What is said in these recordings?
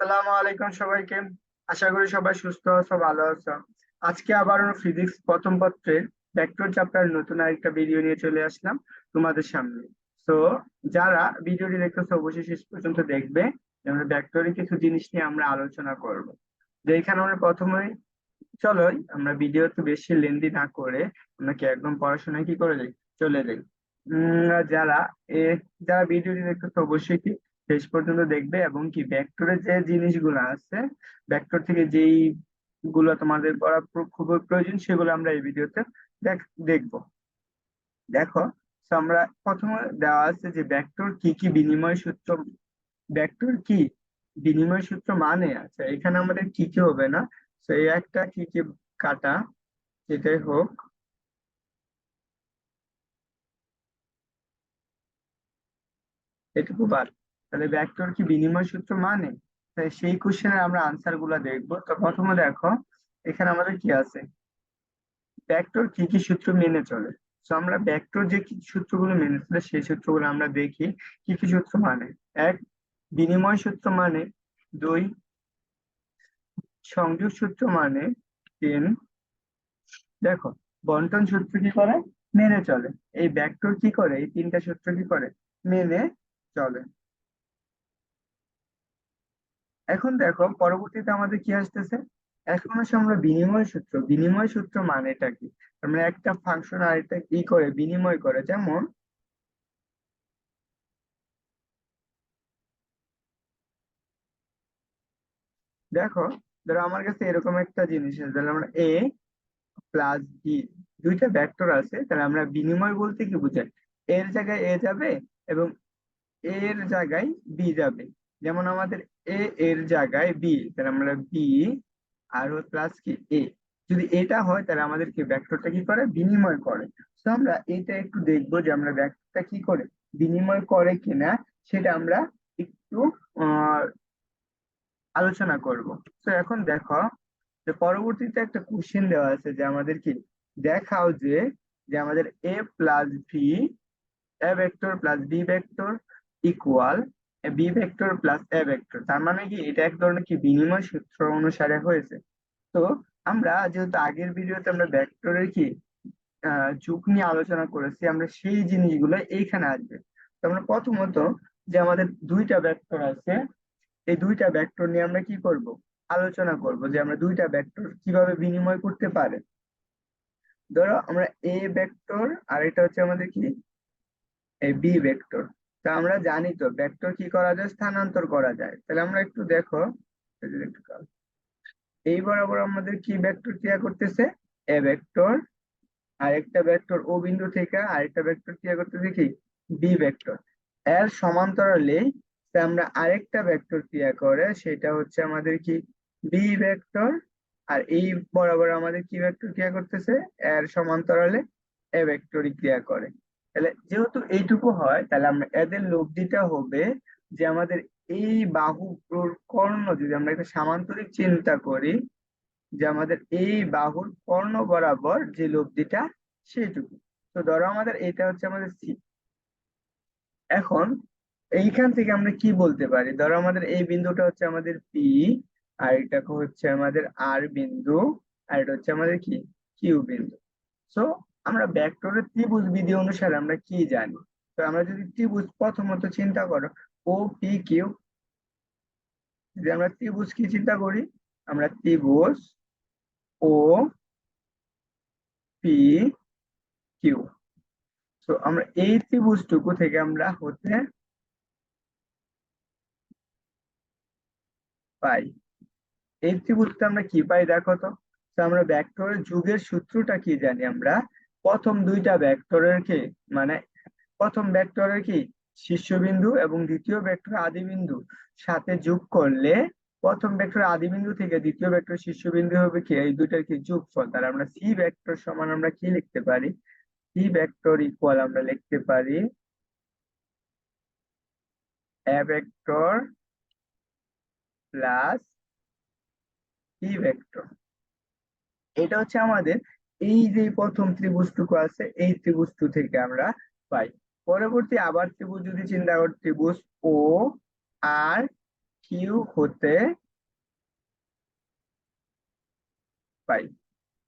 আসসালামু আলাইকুম সবাইকে। আশা করি সবাই সুস্থ আছো, ভালো আছো। আজকে আবার ফিজিক্স প্রথম পত্রের ভেক্টর চ্যাপ্টার নতুন আরেকটা ভিডিও নিয়ে চলে আসলাম তোমাদের সামনে। তো যারা ভিডিওটি দেখতেছো অবশ্যই শেষ পর্যন্ত দেখবে আমরা ভেক্টরের কিছু জিনিস নিয়ে আমরা আলোচনা করব। যে এখানে আমরা প্রথমে চলোই আমরা ভিডিও তো বেশি লেন্দি না করে, আমরা কি একদম পড়াশোনায় কি করে চলে যাই? যারা, এ, যারা ভিডিওটি দেখতেছো অবশ্যই কি শেষ পর্যন্ত দেখবে এবং কি ভেক্টরের যে জিনিসগুলো আছে ভেক্টর থেকে যেই গুলো তোমাদের করা খুবই প্রয়োজন, সেগুলো আমরা এই ভিডিওতে দেখ, দেখব। দেখো আমরা প্রথমে দেওয়া আছে যে ভেক্টর কি কি বিনিময় সূত্র ভেক্টর কি বিনিময় সূত্র মানে আছে? এখানে আমাদের কি কি হবে না? তো এই একটা কি কি কাটা যেটাই হোক। এটুকু বাদ। তাহলে ভেক্টর কি বিনিময় সূত্র মানে? তাই সেই কোশ্চেনের আমরা আনসারগুলা দেখব। তো প্রথমে দেখো, এখানে আমাদের কি আছে? ভেক্টর কি কি সূত্র মেনে চলে? তো আমরা ভেক্টর যে কি সূত্রগুলো মেনে চলে, সেই সূত্রগুলো আমরা দেখি, কি কি সূত্র মানে? এক, বিনিময় সূত্র মানে? দুই, সংযোগ সূত্র মানে? তিন, দেখো, বন্টন সূত্র কি করে? মেনে চলে। এই ভেক্টর কি করে? এই তিনটা সূত্র কি করে? মেনে চলে। এখন দেখো, পরবর্তীতে আমাদের কি আসতেছে? এখন আসে আমরা বিনিময় সূত্র। বিনিময় সূত্র মানেটা কি? আমরা একটা ফাংশন আরেকটা কি করে? বিনিময় করে। যেমন, দেখো, ধরো আমার কাছে এরকম একটা জিনিস আছে। তাহলে আমরা এ প্লাস বি দুইটা ভেক্টর আছে। তাহলে আমরা বিনিময় বলতে কি বোঝাই? এর জায়গায় এ যাবে এবং এর জায়গায় বি যাবে। যেমন আমাদের এ এর জায়গায় বি তাহলে আমরা বি আর প্লাস কি? এ যদি এটা হয়, তাহলে আমাদের কি ভেক্টরটা কি করে? বিনিময় করে। তো আমরা এটা একটু দেখব যে আমরা ভেক্টরটা কি করে? বিনিময় করে কিনা, সেটা আমরা একটু আলোচনা করব। তো এখন দেখো, যে পরবর্তীতে একটা কোশ্চেন দেওয়া আছে যে আমাদের কি? দেখাও যে যে আমাদের A plus B A vector plus B vector equal B vector plus A vector তার মানে কি? এটা এক ধরনের কি বিনিময় সূত্র অনুসারে হয়েছে। তো আমরা যেহেতু আগের ভিডিওতে আমরা ভেক্টরের কি যুগ নিয়ে আলোচনা করেছি, আমরা সেই জিনিসগুলো এইখানে আসবে। তো আমরা প্রথমত যে আমাদের দুইটা ভেক্টর আছে, এই দুইটা ভেক্টর নিয়ে আমরা কি করব? আলোচনা করব যে আমরা দুইটা ভেক্টর কীভাবে বিনিময় করতে পারে। ধরো আমরা এ ভেক্টর আর এটা হচ্ছে আমাদের কি? এই বি ভেক্টর। তা আমরা জানি তো ভেক্টর কি করা যায়, স্থানান্তর করা যায়। তাহলে আমরা একটু দেখো, এই একটু বরাবর আমাদের কি ভেক্টর ক্রিয়া করতেছে? এ ভেক্টর আরেকটা ভেক্টর ও বিন্দু থেকে আরেকটা ভেক্টর ক্রিয়া করতেছে কি? বি ভেক্টর এর সমান্তরালে আমরা আরেকটা ভেক্টর ক্রিয়া করে, সেটা হচ্ছে আমাদের কি? বি ভেক্টর আর এই বরাবর আমাদের কি ভেক্টর ক্রিয়া করতেছে? এর সমান্তরালে এ ভেক্টরই ক্রিয়া করে। তাহলে যেহেতু এইটুকু হয়, তাহলে আমরা এদের লব্ধিটা হবে যে আমাদের এই বাহু কর্ণ যদি আমরা একটা সামান্তরিক চিন্তা করি, যে আমাদের এই বাহুর কর্ণ বরাবর যে লব্ধিটা সেইটুকু। তো ধরো আমাদের এটা হচ্ছে আমাদের সি এখন এইখান থেকে আমরা কি বলতে পারি? ধরো আমাদের এই বিন্দুটা হচ্ছে আমাদের পি আর এটা হচ্ছে আমাদের আর বিন্দু, আর এটা হচ্ছে আমাদের কি? কিউ বিন্দু। সো আমরা ভেক্টরের ত্রিভুজ বিধি অনুসারে আমরা কি জানি? তো আমরা যদি ত্রিভুজ প্রথমত চিন্তা করো ও পি কিউ যদি আমরা ত্রিভুজ কি চিন্তা করি? আমরা ত্রিভুজ ও পি কিউ তো আমরা এই ত্রিভুজটুকু থেকে আমরা হতে পাই। এই ত্রিভুজটা আমরা কি পাই দেখো তো? আমরা ভেক্টরের যুগের সূত্রটা কি জানি আমরা? প্রথম দুইটা ভেক্টরের কি? মানে প্রথম ভেক্টরের কি? শীর্ষবিন্দু এবং দ্বিতীয় ভেক্টর আদিবিন্দু সাথে যোগ করলে প্রথম ভেক্টর আদিবিন্দু থেকে দ্বিতীয় ভেক্টর শীর্ষবিন্দু হবে কি? এই দুইটার কি যোগফল? তাহলে আমরা সি ভেক্টর সমান আমরা কি লিখতে পারি? সি ভেক্টর ইকুয়াল আমরা লিখতে পারি A vector plus E vector এটা হচ্ছে আমাদের এই যে প্রথম ত্রিভুজটুকু আছে, এই ত্রিভুজটু থেকে আমরা পাই। পরবর্তী আবার ত্রিভুজ যদি চিন্তা করি, ত্রিভুজ ও আর কিউ হতে পাই।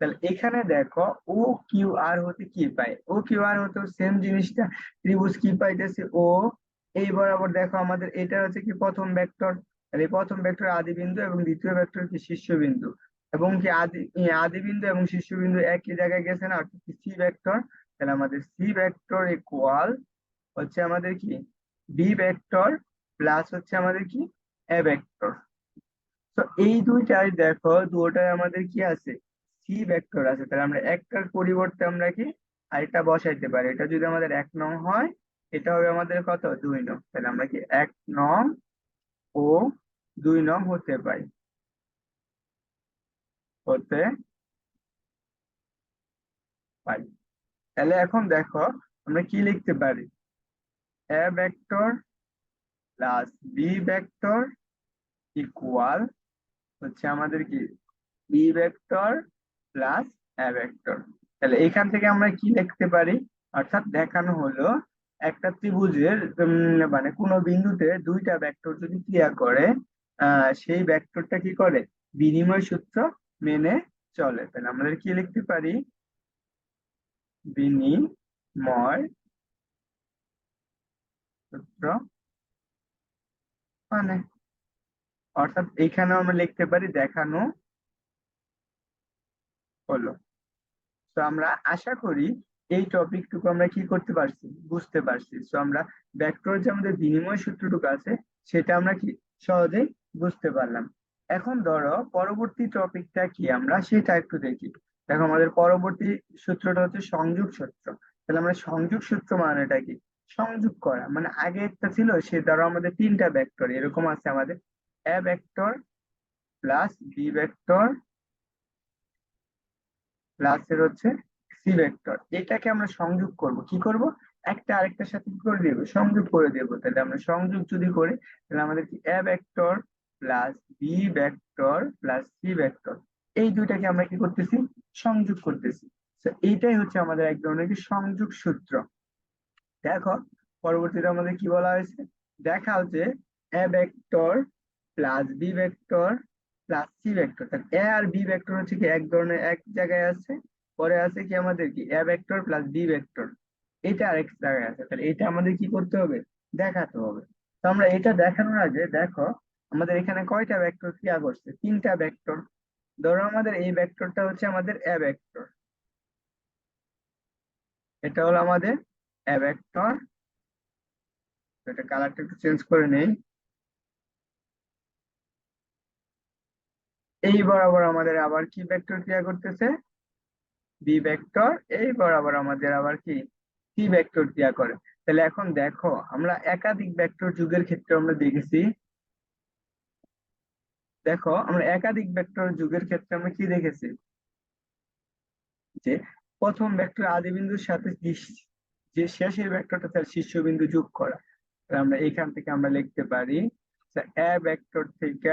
তাহলে এখানে দেখো ও কিউ আর হতে কি পাই? ও কিউ আর হতে সেম জিনিসটা, ত্রিভুজ কি পাইতেছে ও এই বরাবর দেখো আমাদের এটা হচ্ছে কি প্রথম ভেক্টর তাহলে প্রথম ভেক্টর আদি বিন্দু এবং দ্বিতীয় ভেক্টর কি শীর্ষবিন্দু। এবং কি আদি আদি বিন্দু এবং শীর্ষবিন্দু একই জায়গায় গেছে না? অর্থাৎ সি ভেক্টর তাহলে আমাদের সি ভেক্টর ইকুয়াল হচ্ছে আমাদের কি? বি ভেক্টর প্লাস হচ্ছে আমাদের কি? এ ভেক্টর তো এই দুইটাই দেখো দুটোটাই আমাদের কি আছে? সি ভেক্টর আছে। তাহলে আমরা একটার পরিবর্তে আমরা কি? আরেকটা বসাইতে পারি। এটা যদি আমাদের এক নং হয়, এটা হবে আমাদের কত? দুই নং। তাহলে আমরা কি এক নং ও দুই নং হতে পারি। হতে পারি। তাহলে এখন দেখো, আমরা কি লিখতে পারি? A vector plus B vector equal হচ্ছে আমাদের কি? B vector plus A vector তাহলে এখান থেকে আমরা কি লিখতে পারি? অর্থাৎ দেখানো হলো একটা ত্রিভুজের মানে কোনো বিন্দুতে দুইটা ভেক্টর যদি ক্রিয়া করে সেই ভেক্টরটা কি করে? বিনিময় সূত্র মেনে চলে। তাহলে আমরা কি লিখতে পারি? বিনিময় সূত্র মানে। অর্থাৎ এখানেও আমরা লিখতে পারি দেখানো হলো। তো আমরা আশা করি এই টপিকটুকু আমরা কি করতে পারছি? বুঝতে পারছি। তো আমরা ভেক্টর যে আমাদের বিনিময় সূত্রটুকু আছে, সেটা আমরা কি সহজেই বুঝতে পারলাম। এখন ধরো পরবর্তী টপিকটা কি আমরা সেটা একটু দেখি। দেখো আমাদের পরবর্তী সূত্রটা হচ্ছে সংযোগ সূত্র। তাহলে আমরা সংযোগ সূত্র মানেটা কি? সংযোগ করা। মানে আগে একটা ছিল, সে ধরো আমাদের তিনটা ভেক্টর এরকম আছে আমাদের। A vector plus B vector plus এর হচ্ছে সি ভেক্টর এটাকে আমরা সংযোগ করব। কি করব? একটা আরেকটার সাথে কি করে দেবো? সংযোগ করে দেবো। তাহলে আমরা সংযোগ যদি করি, তাহলে আমাদের কি A vector plus B vector plus C vector এই দুইটাকে আমরা কি করতেছি? সংযোগ করতেছি। তো এইটাই হচ্ছে আমাদের এক ধরনের কি সংযোগ সূত্র। দেখো, পরবর্তীতে আমাদের কি বলা হয়েছে? দেখাও যে A vector plus B vector plus C vector তাহলে এ আর বি ভেক্টর হচ্ছে কি এক ধরনের এক জায়গায় আছে, পরে আছে কি আমাদের কি? A vector plus B vector এটা আরেক জায়গায় আছে। তাহলে এটা আমাদের কি করতে হবে? দেখাতে হবে। তো আমরা এটা দেখানোর আগে দেখো আমাদের এখানে কয়টা ভেক্টর ক্রিয়া করছে? তিনটা ভেক্টর ধরো আমাদের এই ভেক্টরটা হচ্ছে আমাদের এ ভেক্টর এটা হলো আমাদের এ ভেক্টর এটা কালারটা একটু চেঞ্জ করে নেই। এই বরাবর আমাদের আবার কি ভেক্টর ক্রিয়া করতেছে? বি ভেক্টর এই বরাবর আমাদের আবার কি? সি ভেক্টর ক্রিয়া করে। তাহলে এখন দেখো, আমরা একাধিক ভেক্টর যুগের ক্ষেত্রে আমরা দেখেছি দেখো, আমরা একাধিক ভেক্টর যুগের ক্ষেত্রে আমরা কি দেখেছি? যে প্রথম ভেক্টর আদি বিন্দুর সাথে যে- শেষের ভেক্টরটা তার শীর্ষবিন্দু যোগ করা। আমরা এখান থেকে আমরা লিখতে পারি এ ভেক্টর থেকে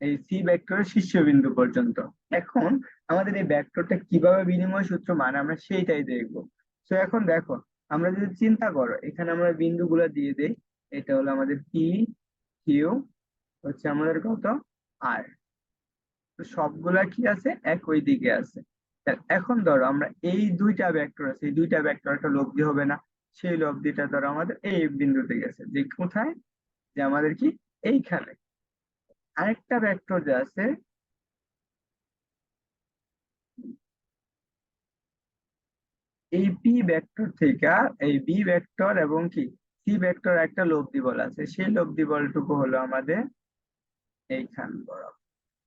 এই সি ভেক্টরের শীর্ষবিন্দু পর্যন্ত। এখন আমাদের এই ভেক্টরটা কীভাবে বিনিময় সূত্র মানে আমরা সেইটাই দেখব। তো এখন দেখো, আমরা যদি চিন্তা করো, এখানে আমরা বিন্দুগুলো দিয়ে দেই, এটা হলো আমাদের পি কিউ হচ্ছে আমাদের কত? আর। তো সবগুলা কি আছে? একই দিকে আছে। এখন ধরো আমরা এই দুইটা ভেক্টর আছে, এই দুইটা ভেক্টর একটা লব্ধি হবে না। সেই লব্ধিটা ধরো আমাদের এই বিন্দুতে গেছে। যে কোথায়? যে আমাদের কি? এইখানে। আরেকটা ভেক্টর যে আছে, এই পি ভেক্টর থেকে, এই বি ভেক্টর এবং কি? সি ভেক্টর একটা লব্ধি বল আছে। সেই লব্ধি বলটুকু হলো আমাদের এইখান বরাবর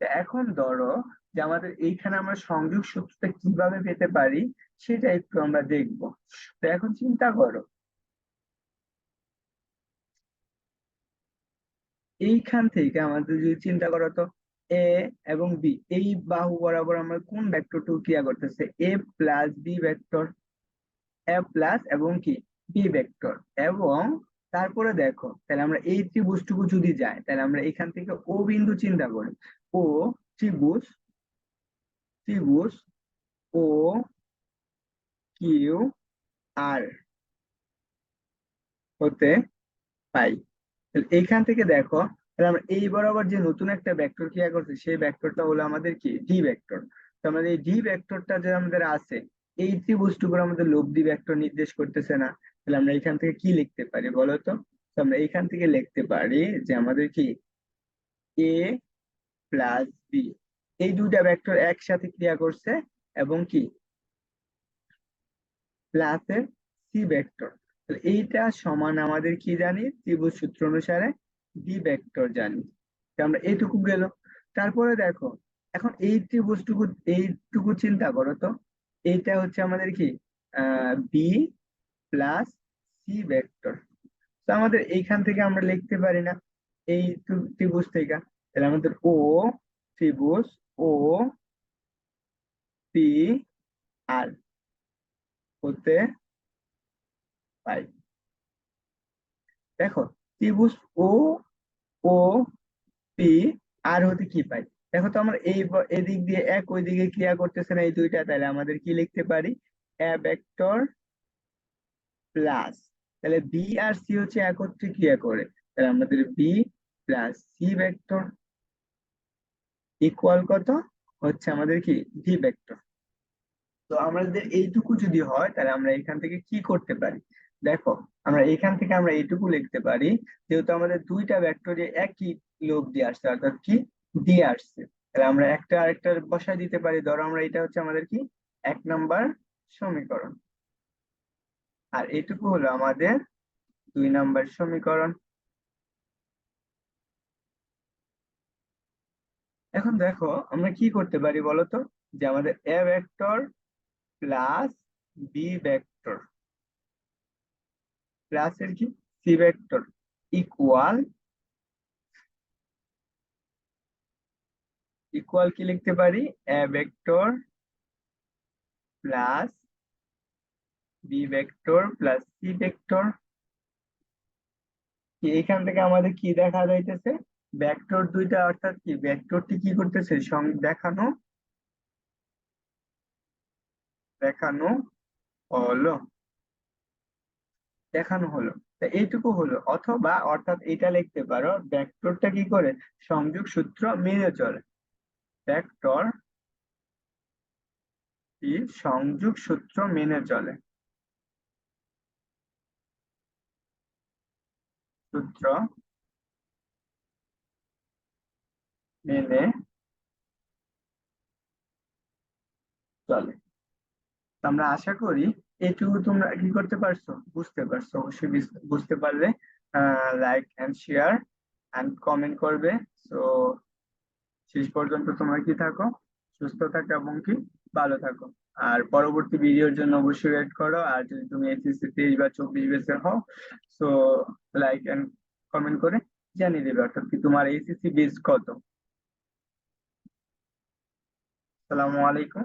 এখন ধরো যে আমাদের এইখানে আমরা সংযোগ সূত্রটা কীভাবে পেতে পারি সেটা একটু আমরা দেখব। তো এখন চিন্তা করো। এইখান থেকে আমাদের যদি চিন্তা করো তো এ এবং বি এই বাহু বরাবর আমরা কোন ভেক্টরটুকু ক্রিয়া করতেছে? A plus B vector A plus এবং কি? বি ভেক্টর এবং তারপরে দেখো, তাহলে আমরা এই ত্রিভুজটুকু যদি যাই, তাহলে আমরা এখান থেকে ও বিন্দু চিন্তা করি। ও ত্রিভুজ ত্রিভুজ, ও কিউ আর হতে পাই। তাহলে এইখান থেকে দেখো, তাহলে আমরা এই বরাবর যে নতুন একটা ভেক্টর ক্রিয়া করছে, সেই ভেক্টরটা হলো আমাদের কি? ডি ভেক্টর তো আমাদের এই ডি ভেক্টরটা যে আমাদের আছে, এই ত্রিভুজটুকুর আমাদের লব্ধি ভেক্টর নির্দেশ করতেছে না। তাহলে আমরা এখান থেকে কি লিখতে পারি বলতো? তো আমরা এখান থেকে লিখতে পারি যে আমাদের কি? এ প্লাস বি এই দুইটা ভেক্টর একসাথে ক্রিয়া করছে এবং কি? প্লাসের সি ভেক্টর এইটা সমান আমাদের কি জানি? ত্রিভুজ সূত্র অনুসারে বি ভেক্টর জানি। আমরা এইটুকু গেল। তারপরে দেখো, এখন এই ত্রিভুজটুকু, এইটুকু চিন্তা করো তো। এইটা হচ্ছে আমাদের কি? আহ বি প্লাস সি ভেক্টর তো আমাদের এইখান থেকে আমরা লিখতে পারি না এই ত্রিভুজ থেকে। তাহলে আমাদের ও ত্রিভুজ ও পি আর হতে পাই দেখো, ত্রিভুজ ও ও পি আর হতে কি পাই দেখো তো আমরা এই এদিক দিয়ে এক ওই দিকে ক্রিয়া করতেছে না এই দুইটা। তাহলে আমাদের কি লিখতে পারি? এ ভেক্টর প্লাস তাহলে বি আর সি হচ্ছে একত্রে ক্রিয়া করে তাহলে আমাদের B plus C vector equal কত? হচ্ছে আমাদের কি? ভি ভেক্টর তো আমাদের এইটুকু যদি হয়, তাহলে আমরা এখান থেকে কি করতে পারি? দেখো, আমরা এখান থেকে আমরা এইটুকু লিখতে পারি, যেহেতু আমাদের দুইটা ভেক্টরে একই লোক দিয়ে আসছে, অর্থাৎ কি? দিয়ে আসছে। তাহলে আমরা একটা আরেকটা বসায় দিতে পারি। ধরো আমরা এটা হচ্ছে আমাদের কি? এক নাম্বার সমীকরণ। আর এটুকু হলো আমাদের দুই নাম্বার সমীকরণ। এখন দেখো, আমরা কি করতে পারি বলতো? যে আমাদের A vector plus B vector plus এর কি? সি ভেক্টর ইকুয়াল ইকুয়াল কি লিখতে পারি? A vector plus B vector plus C vector এখান থেকে আমাদের কি দেখা যাইতেছে? ভেক্টর দুইটা, অর্থাৎ কি ভেক্টরটি কি করতেছে? দেখানো। দেখানো হলো। দেখানো হলো। এইটুকু হলো। অথবা, অর্থাৎ এটা লিখতে পারো ভেক্টরটা কি করে? সংযোগ সূত্র মেনে চলে। ভেক্টর সংযোগ সূত্র মেনে চলে। সূত্র মেনে চলে। আমরা আশা করি এটুকু তোমরা কি করতে পারছ? বুঝতে পারছ। অবশ্যই বুঝতে পারলে like and share and comment করবে। সো শেষ পর্যন্ত তোমরা কি থাকো? সুস্থ থাকো এবং কি? ভালো থাকো। আর পরবর্তী ভিডিওর জন্য অবশ্যই ওয়েট করো। আর যদি তুমি এসএসসি তেইশ বা চব্বিশ বেসের হও সো লাইক অ্যান্ড কমেন্ট করে জানিয়ে দেবে, অর্থাৎ কি তোমার এসএসসি বেস কত? আসসালামু আলাইকুম।